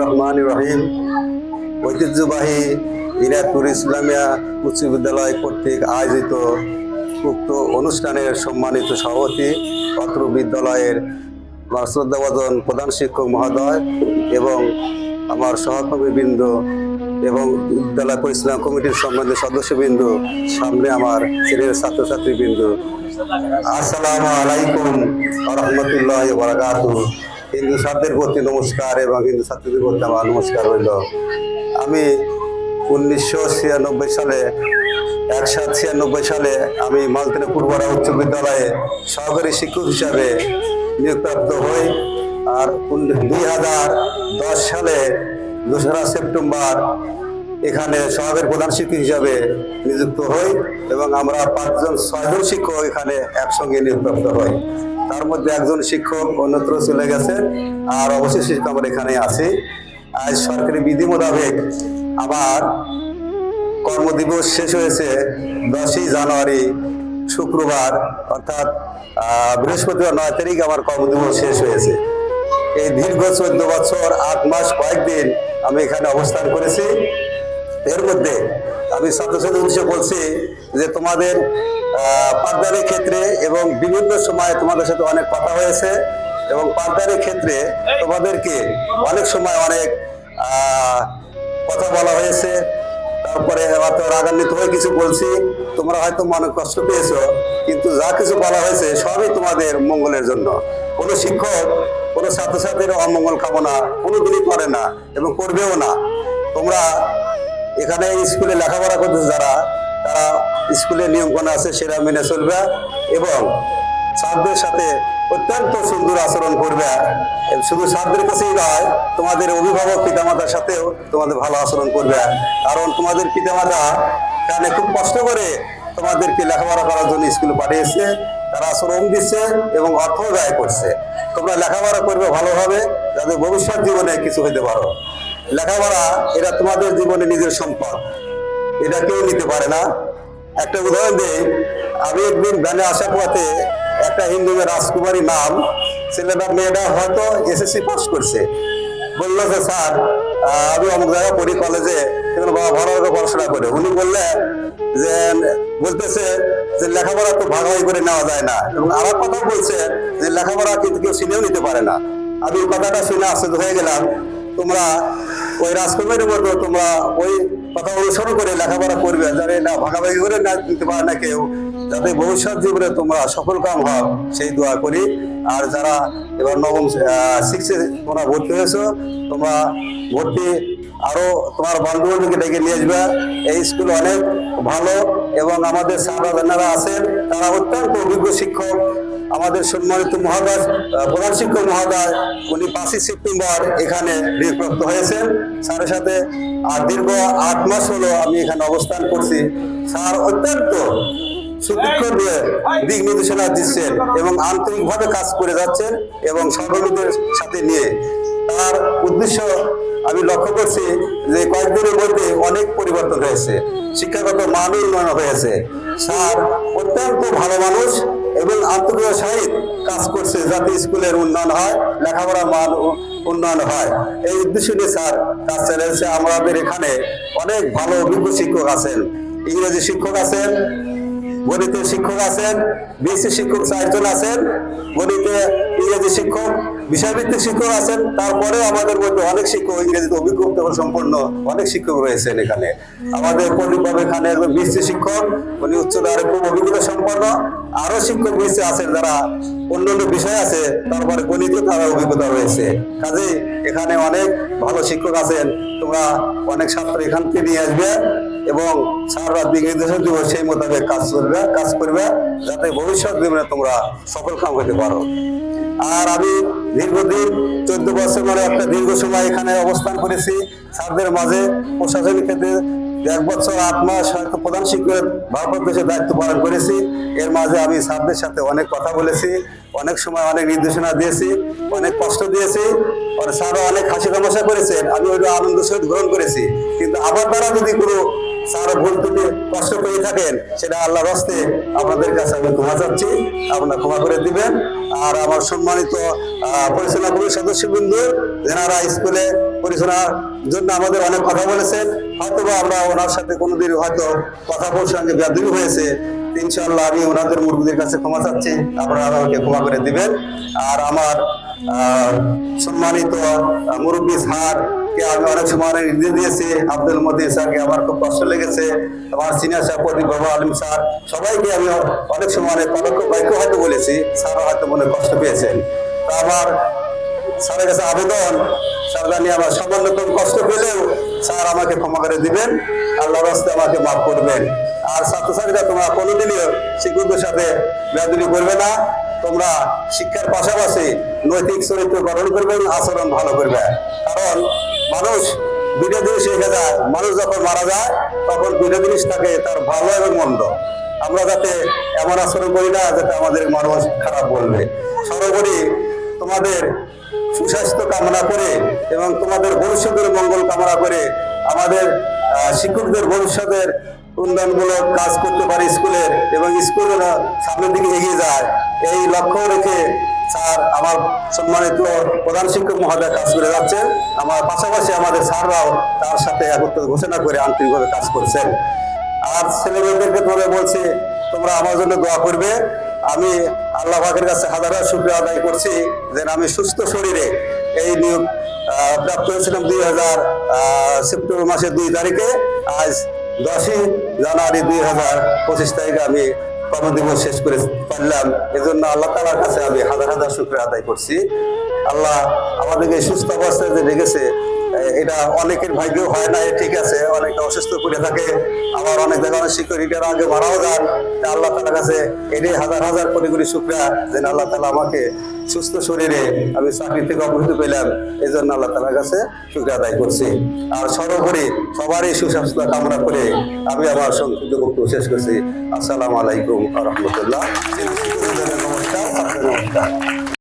রহমান রহিম ঐতিহ্যবাহী ইনায়তপুর ইসলামিয়া উচ্চ বিদ্যালয় কর্তৃক আয়োজিত উক্ত অনুষ্ঠানের সম্মানিত সভাপতি, অত্র বিদ্যালয়ের শ্রদ্ধাভাজন প্রধান শিক্ষক মহোদয় এবং আমার সহকর্মীবৃন্দ এবং বিদ্যালয় পরিচালনা কমিটির সম্বন্ধে সদস্যবৃন্দ, সামনে আমার ছেলের ছাত্রছাত্রীবৃন্দ। আসসালামু আলাইকুম রহমতুল্লাহ বারাকাত হিন্দু ছাত্রদের প্রতি নমস্কার এবং হিন্দু ছাত্রদের প্রতি আমার নমস্কার রইল। আমি উনিশশো ছিয়ানব্বই সালে, একশো ছিয়ানব্বই সালে আমি মালতিনা পূর্বরা উচ্চ বিদ্যালয়ে সহকারী শিক্ষক হিসাবে নিয়োগপ্রাপ্ত হই। আর দুই হাজার দশ সালে দোসরা সেপ্টেম্বর এখানে সমাজের প্রধান শিক্ষক হিসাবে নিযুক্ত হই এবং আমরা পাঁচজন, ছয়জন শিক্ষক এখানে একসঙ্গে নিয়োগপ্রাপ্ত হই। তার মধ্যে একজন শিক্ষক অন্যত্র চলে গেছেন আর শিক্ষক আমরা এখানে আছি। আজ সরকারি বিধি মোতাবেক আমার কর্মদিবস শেষ হয়েছে, দশই জানুয়ারি শুক্রবার, অর্থাৎ বৃহস্পতিবার নয় তারিখ আমার কর্মদিবস শেষ হয়েছে। এই দীর্ঘ চোদ্দ বছর, আট মাস কয়েকদিন আমি এখানে অবস্থান করেছি। এর মধ্যে আমি ছাত্রছাত্রী উদ্দেশ্যে বলছি যে তোমাদের পাঠদানের ক্ষেত্রে এবং বিভিন্ন সময় তোমাদের সাথে অনেক কথা হয়েছে এবং পাঠদানের ক্ষেত্রে তোমাদেরকে অনেক সময় অনেক কথা বলা হয়েছে। তারপরে হয়তো রাগান্বিত হয়ে কিছু বলছি, তোমরা হয়তো মনে কষ্ট পেয়েছ, কিন্তু যা কিছু বলা হয়েছে সবই তোমাদের মঙ্গলের জন্য। কোনো শিক্ষক, কোনো ছাত্রছাত্রীর অমঙ্গল কামনা কোনোদিনই করে না এবং করবেও না। তোমরা এখানে স্কুলে লেখাপড়া করতেছে যারা, তারা স্কুলের নিয়মকানুন আছে সেটা মেনে চলবে এবং ছাত্রদের সাথে অত্যন্ত সুন্দর আচরণ করবে। শুধু ছাত্রদের কাছেই নয়, তোমাদের অভিভাবক পিতামাতার সাথেও তোমাদের ভালো আচরণ করবে। কারণ তোমাদের পিতামাতা এখানে খুব কষ্ট করে তোমাদেরকে লেখাপড়া করার জন্য স্কুলে পাঠিয়েছে, তারা শ্রম দিচ্ছে এবং অর্থ ব্যয় করছে। তোমরা লেখাপড়া করবে ভালোভাবে, যাতে ভবিষ্যৎ জীবনে কিছু হতে পারো। লেখাপড়া, এটা তোমাদের জীবনে নিজের সম্পদ। এটা কেউ নিতে পারে না। একটা উদাহরণ দিই, আমি একদিন ভ্যানে আসার পথে একটা হিন্দু রাজকুমারী নাম ছেলেটা মেয়েটা হয়তো এসএসসি পাস করছে। বলল যে, স্যার আমি অমুক জায়গায় পড়ি কলেজে কিন্তু বাবা ভালো করে পড়াশোনা করে। উনি বললেন যে, বলতেছে যে, লেখাপড়া তো ভাগাভাগি করে নেওয়া যায় না। এবং এক কথা বলছে যে, লেখাপড়া কিন্তু কেউ ছিনেও নিতে পারে না। আমি কথাটা শুনে আশ্চর্য হয়ে গেলাম। তোমরা ওই রাজকুমারীর মতো তোমরা ওই কথা অনুসরণ করে লেখাপড়া করবে যারা না ভাগাভাগি করে না দিতে পারে না কেউ। যাতে ভবিষ্যৎ জীবনে তোমরা সফল কাম হও, সেই দোয়া করি। আর যারা এবার নবম সিক্সে তোমরা ভর্তি হয়েছো, তোমরা ভর্তি আরও তোমার বন্ধু বান্ধবকে ডেকে নিয়ে আসবে। এই স্কুল অনেক ভালো এবং আমাদের সাহাবাদানারা আছেন, তারা অত্যন্ত অভিজ্ঞ শিক্ষক। আমাদের সম্মানিত মহাদাস প্রধান শিক্ষক মহোদয়, উনি পাঁচই সেপ্টেম্বর এখানে নিয়োগপ্রাপ্ত হয়েছেন। স্যারের সাথে আর দীর্ঘ আট মাস হলো আমি এখানে অবস্থান করছি। স্যার অত্যন্ত সুদীক্ষ দিয়ে দিক নির্দেশনা দিচ্ছেন এবং আন্তরিকভাবে কাজ করে যাচ্ছেন এবং সহকর্মীদের সাথে নিয়ে। তার উদ্দেশ্য আমি লক্ষ্য করছি যে কয়েকদিনের মধ্যে অনেক পরিবর্তন হয়েছে। শিক্ষাগত মান উন্নয়ন হয়েছে। স্যার অত্যন্ত ভালো মানুষ। এবং সাহিত্য কাজ করছে যাতে স্কুলের উন্নয়ন হয়, লেখাপড়ার মান উন্নয়ন হয়। এই উদ্দেশ্য নিয়ে স্যার কাজ চালিয়েছে। আমাদের এখানে অনেক ভালো অভিজ্ঞ শিক্ষক আছেন। ইংরেজি শিক্ষক আছেন গণিতের শিক্ষক আছেন, বিএসসি শিক্ষক চারজন আছেন, গণিতে ইংরেজি শিক্ষক, বিষয়ভিত্তিক শিক্ষক আছেন, তারপরে আমাদের মধ্যে অনেক শিক্ষক ইংরেজিতে অভিজ্ঞতা সম্পন্ন অনেক শিক্ষক রয়েছেন এখানে। আমাদের পল্লীপ এখানে একজন বিএসসি শিক্ষক, উনি উচ্চতার খুব অভিজ্ঞতা সম্পন্ন। আরও শিক্ষক বিএসসি আছেন যারা অন্য অন্য বিষয় আছে, তারপরে গণিতে তারা অভিজ্ঞতা রয়েছে। কাজে এখানে অনেক ভালো শিক্ষক আছেন, তোমরা অনেক ছাত্র এখান থেকে নিয়ে আসবে। এবং সারা নির্দেশন দিব সেই মোতাবেক কাজ করবে কাজ করবে, যাতে ভবিষ্যৎ জীবনে তোমরা সফল কাম হতে পারো। আর আমি দীর্ঘদিন চোদ্দ বছর ধরে একটা দীর্ঘ সময় এখানে অবস্থান করেছি। স্যারদের মাঝে প্রশাসনিক ক্ষেত্রে এক বছর, আট মাস হয়তো প্রধান শিক্ষকের ভারপ্রাপ্ত দায়িত্ব পালন করেছি। এর মাঝে আমি স্যারদের সাথে অনেক কথা বলেছি। অনেক সময় অনেক নির্দেশনা দিয়েছি, অনেক কষ্ট দিয়েছি, আর স্যারও অনেক হাসি তামাশা করেছেন। আমি ওইটা আনন্দ সহিত গ্রহণ করেছি। কিন্তু আবার দ্বারা যদি কোনো স্যার ভুল ত্রুটি, কষ্ট পেয়ে থাকেন, সেটা আল্লাহর হস্তে আপনাদের কাছে আমি ক্ষমা চাচ্ছি, আপনারা ক্ষমা করে দিবেন। আর আমার সম্মানিত পরিচালনা কমিটির সদস্যবৃন্দ যেনারা স্কুলে পরিচালনার জন্য আমাদের অনেক কথা বলেছেন হয়তো আমরা ওনার সাথে কোনোদিন হয়তো কথা বলার সঙ্গে ব্যাধি হয়েছে। ইনশাআল্লাহ আমি ওনাদের মুরগিদের কাছে ক্ষমা চাচ্ছি। আপনারা আমাকে ক্ষমা করে দিবেন। আর আমার সম্মানিত মুরব্বী স্যারকে আমি অনেক সময় নির্দেশ দিয়েছি, আব্দুল মদিন স্যারকে আমার খুব কষ্ট লেগেছে। আমার সিনিয়র স্যার প্রদীপ বাবা আলিম স্যার, সবাইকে আমি অনেক সময় পদক্ষ বাইকে হয়তো বলেছি, স্যারও হয়তো মনে কষ্ট পেয়েছেন। তা আমার স্যারের কাছে আবেদন, স্যার জানি আমার সামান্যতম কষ্ট পেলেও স্যার আমাকে ক্ষমা করে দিবেন। আল্লাহর রাস্তে আমাকে মাফ করবেন। আর ছাত্রছাত্রীরা তোমরা কোনোদিনই শিক্ষকদের সাথে বেদুলি করবে না। তোমরা শিক্ষার পাশাপাশি নৈতিক চরিত্র গঠন করবে আচরণ ভালো করবে। কারণ মানুষ দুইটা জিনিস রেখে যায়, মানুষ যখন মারা যায়, তখন দুইটা জিনিস থাকে তার ভালো এবং মন্দ। আমরা যাতে এমন আচরণ করি না যাতে আমাদের মানুষ খারাপ বলবে। সর্বোপরি তোমাদের সুস্বাস্থ্য কামনা করে এবং তোমাদের ভবিষ্যতের মঙ্গল কামনা করে আমাদের শিক্ষকদের ভবিষ্যতের উন্নয়নমূলক কাজ করতে পারে স্কুলের এবং স্কুল সামনের দিকে এগিয়ে যায়। এই লক্ষ্য রেখে স্যার আমার সম্মানিত প্রধান শিক্ষক মহোদয় কাজ করে যাচ্ছেন। আমার পাশাপাশি আমাদের স্যাররাও তার সাথে একত্র ঘোষণা করে আন্তরিকভাবে কাজ করছেন। আর ছেলেমেয়েদেরকে তোমরা বলছি, তোমরা আমার জন্য দোয়া করবে। আমি আল্লাহ পাকের কাছে হাজার হাজার শুক্রিয়া আদায় করছি যে আমি সুস্থ শরীরে এই নিয়োগ প্রাপ্ত হয়েছিলাম দুই হাজার সেপ্টেম্বর মাসের দুই তারিখে। আজ দশই জানুয়ারি দুই হাজার পঁচিশ তারিখে আমি কর্মদিবস শেষ করে পারলাম। এজন্য আল্লাহ তালার কাছে আমি হাজার হাজার শুক্রিয়া আদায় করছি। আল্লাহ আমাদেরকে সুস্থ অবস্থায় যে রেখেছে, এটা অনেকের ভাগ্যও হয় না ঠিক আছে, অনেকে অসুস্থ করে থাকে, আবার অনেক জায়গায় অনেক শিক্ষক আগে মারাও যান। আল্লাহ তালার কাছে এটাই হাজার হাজার কোটি কোটি শুক্রিয়া যেন আল্লাহ তালা আমাকে সুস্থ শরীরে আমি চাকরি থেকে অবহিত পেলাম এই জন্য আল্লাহ তালার কাছে শুক্রিয়া আদায় করছি। আর সর্বোপরি সবারই সুস্বাস্থ্য কামনা করে আমি আমার সংক্ষিপ্ত বক্তব্য শেষ করছি। আসসালামু আলাইকুম রহমতুল্লাহ। নমস্কার নমস্কার।